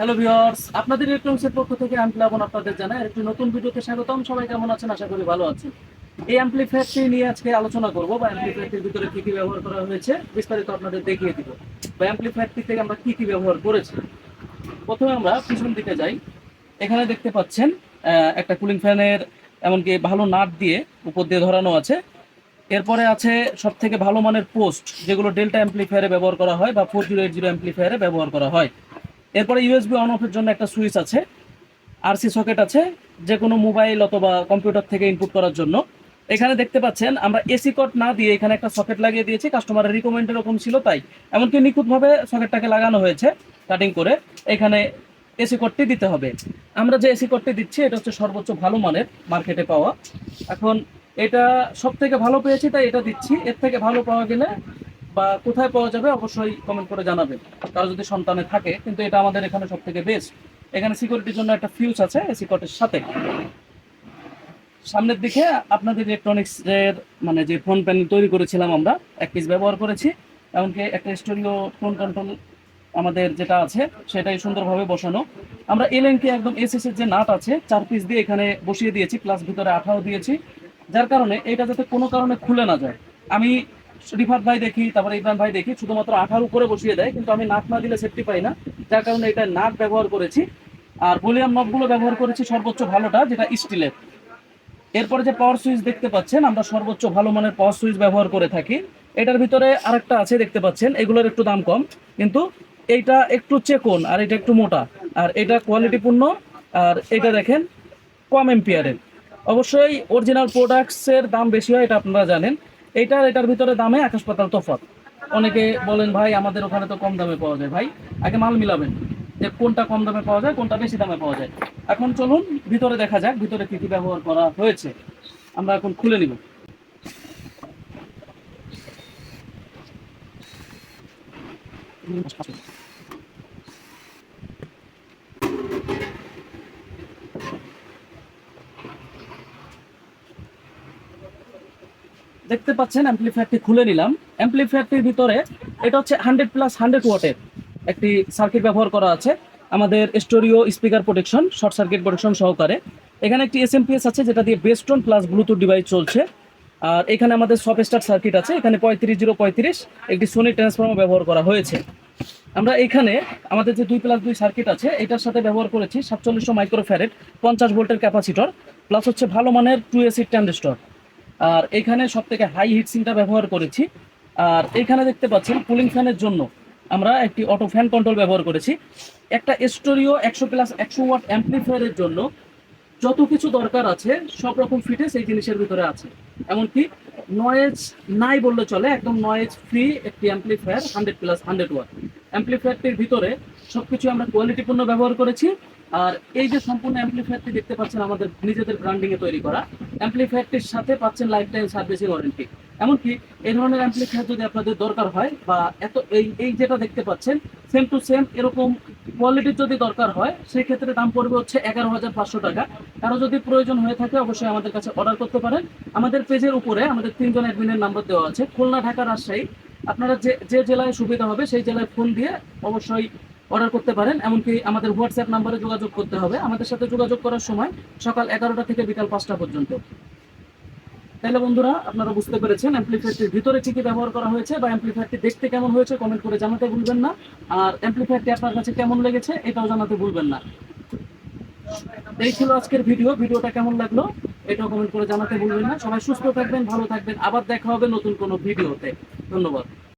Hello viewers আপনাদের ইলেকট্রনিক্সের পক্ষ থেকে আমি আপনাদের জানাই একটি নতুন ভিডিওতে স্বাগতম। সবাই কেমন আছেন? আশা করি ভালো আছেন। এই অ্যাম্পলিফায়ারটি নিয়ে আজকে আলোচনা করব বা অ্যাম্পলিফায়ারটির ভিতরে কি কি ব্যবহার করা হয়েছে বিস্তারিত আপনাদের দেখিয়ে দিব। বা অ্যাম্পলিফায়ারটি থেকে আমরা কি কি ব্যবহার করেছি? প্রথমে আমরা পিছন দিকে যাই। এখানে দেখতে পাচ্ছেন একটা কুলিং ফ্যানের এমনকি ভালো নাট দিয়ে উপর দিয়ে ধরানো আছে। এরপরে আছে সব থেকে ভালো মানের পোস্ট, যেগুলো ডেল্টা অ্যাম্পলিফায়ারে ব্যবহার করা হয় বা ফোর জিরো এইট জিরো অ্যাম্পলিফায়ারে ব্যবহার করা হয়। এরপরে ইউএসবি অন অফের জন্য একটা সুইচ আছে আরসি সকেট আছে যে কোনো মোবাইল অথবা কম্পিউটার থেকে ইনপুট করার জন্য। এখানে দেখতে পাচ্ছেন, আমরা এসি কট না দিয়ে এখানে একটা সকেট লাগিয়ে দিয়েছি কাস্টমারের রিকমেন্ড এরকম ছিল তাই। এমনকি নিখুঁতভাবে সকেটটাকে লাগানো হয়েছে কাটিং করে, এখানে এসি কটটি দিতে হবে। আমরা যে এসি কটটি দিচ্ছি, এটা হচ্ছে সর্বোচ্চ ভালো মানের মার্কেটে পাওয়া। এখন এটা সব থেকে ভালো পেয়েছি, তাই এটা দিচ্ছি। এর থেকে ভালো পাওয়া গেলে বা কোথায় পাওয়া যাবে অবশ্যই কমেন্ট করে জানাবেন। কারও যদি সন্তানে থাকে, কিন্তু এটা আমাদের এখানে সব থেকে বেস্ট এখানে সিকিউরিটির জন্য একটা ফিউজ আছে এসি কটের সাথে। সামনের দিকে আপনাদের ইলেকট্রনিক্স এর মানে যে ফোন প্যানেল তৈরি করেছিলাম আমরা, এক পিস ব্যবহার করেছি, এমনকি একটা স্টুডিও ফোন কন্ট্রোল আমাদের যেটা আছে, সেটাই সুন্দরভাবে বসানো। আমরা এলএনকে একদম এসএস এর যে নাট আছে, চার পিস দিয়ে এখানে বসিয়ে দিয়েছি প্লাস ভিতরে আঠাও দিয়েছি। যার কারণে এটা যাতে কোনো কারণে খুলে না যায়। আমি রিফাত ভাই দেখি, তারপরে ইমরান ভাই দেখি, শুধুমাত্র আঠার উপরে বসিয়ে দেয়, কিন্তু আমি নাক না দিলে সেফটি পাই না। যার কারণে এটা নাক ব্যবহার করেছি। আর ভলিউম নবগুলো ব্যবহার করেছি সর্বোচ্চ ভালোটা, যেটা স্টিলের। এরপরে যে পাওয়ার সুইচ দেখতে পাচ্ছেন, আমরা সর্বোচ্চ ভালো মানের পাওয়ার সুইচ ব্যবহার করে থাকি। এটার ভিতরে আরেকটা আছে দেখতে পাচ্ছেন, এগুলোর একটু দাম কম, কিন্তু এইটা একটু চেকন, আর এটা একটু মোটা। আর এটা কোয়ালিটিপূর্ণ আর এটা দেখেন কম এম্পিয়ারের অবশ্যই অরিজিনাল প্রোডাক্টসের দাম বেশি হয়, এটা আপনারা জানেন। এইটার এটার ভিতরে দামে আকাশ পাতাল তফাত অনেকে বলেন, ভাই, আমাদের ওখানে তো কম দামে পাওয়া যায়। ভাই, আগে মাল মিলাবেন যে কোনটা কম দামে পাওয়া যায়, কোনটা বেশি দামে পাওয়া যায়। এখন চলুন, ভিতরে দেখা যাক, ভিতরে কী কী ব্যবহার করা হয়েছে। আমরা এখন খুলে নিব। দেখতে পাচ্ছেন অ্যাম্পলিফায়ারটি খুলে নিলাম। অ্যাম্পলিফায়ারটির ভিতরে এটা হচ্ছে হান্ড্রেড প্লাস হান্ড্রেড ওয়াটের একটি সার্কিট ব্যবহার করা আছে। আমাদের stereo speaker protection short circuit protection সহকারে। এখানে একটি এসএমপিএস আছে, যেটা দিয়ে বেস্টন প্লাস ব্লুটুথ ডিভাইস চলছে। আর এখানে আমাদের সব স্টার সার্কিট আছে, এখানে পঁয়ত্রিশ জিরো পঁয়ত্রিশ একটি সোনি ট্রান্সফর্মার ব্যবহার করা হয়েছে। আমরা এখানে আমাদের যে দুই প্লাস দুই সার্কিট আছে, এটার সাথে ব্যবহার করেছি সাতচল্লিশশো মাইক্রোফ্যারেট পঞ্চাশ ভোল্টের ক্যাপাসিটর প্লাস হচ্ছে ভালো মানের টু এসি ট্যান্ডেস্টর আর এখানে সব থেকে হাই হিটসিংটা ব্যবহার করেছি। আর এখানে দেখতে পাচ্ছেন কুলিং ফ্যানের জন্য আমরা একটি অটো ফ্যান কন্ট্রোল ব্যবহার করেছি। একটা স্টোরিও একশো প্লাস একশো ওয়াট অ্যাম্পলিফায়ারের জন্য যত কিছু দরকার আছে, সব রকম ফিটেস এই জিনিসের ভিতরে আছে। এমনকি নয়েজ নাই বললে চলে, একদম নয়েজ ফ্রি একটি amplifier hundred plus hundred watt অ্যাম্পলিফায়ারটির ভিতরে সবকিছু আমরা কোয়ালিটিপূর্ণ ব্যবহার করেছি। আর এই যে সম্পূর্ণ অ্যাম্পলিফায়ারটি দেখতে পাচ্ছেন আমাদের নিজেদের ব্র্যান্ডিং এ তৈরি করা অ্যাম্পলিফায়ারটির সাথে পাচ্ছেন লাইফ টাইম সার্ভিসিং ওয়ারেন্টি এমনকি এই ধরনের অ্যাম্পলিফায়ার যদি আপনাদের দরকার হয় বা এত এই এই যেটা দেখতে পাচ্ছেন সেম টু সেম এরকম কোয়ালিটির যদি দরকার হয় সেই ক্ষেত্রে দাম পড়বে হচ্ছে এগারো হাজার পাঁচশো টাকা। কারও যদি প্রয়োজন হয়ে থাকে, অবশ্যই আমাদের কাছে অর্ডার করতে পারেন। আমাদের পেজের উপরে আমাদের তিনজন অ্যাডমিনের নাম্বার দেওয়া আছে। খুলনা, ঢাকা, রাজশাহী। আপনারা যে যে জেলায় সুবিধা হবে, সেই জেলায় ফোন দিয়ে অবশ্যই অর্ডার করতে পারেন, এমনকি আমাদের হোয়াটসঅ্যাপ নাম্বারে যোগাযোগ করতে হবে। আমাদের সাথে যোগাযোগ করার সময় সকাল এগারোটা থেকে বিকাল পাঁচটা পর্যন্ত। তাহলে বন্ধুরা, আপনারা বুঝতে পেরেছেন অ্যাম্পলিফায়ারটির ভিতরে কি ব্যবহার করা হয়েছে বা অ্যাম্পলিফায়ারটি দেখতে কেমন হয়েছে কমেন্ট করে জানাতে ভুলবেন না। আর অ্যাম্পলিফায়ারটি আপনার কাছে কেমন লেগেছে এটাও জানাতে ভুলবেন না। এই ছিল আজকের ভিডিও। ভিডিওটা কেমন লাগল এটাও কমেন্ট করে জানাতে ভুলবেন না। সবাই সুস্থ থাকবেন, ভালো থাকবেন। আবার দেখা হবে নতুন কোনো ভিডিওতে। ধন্যবাদ।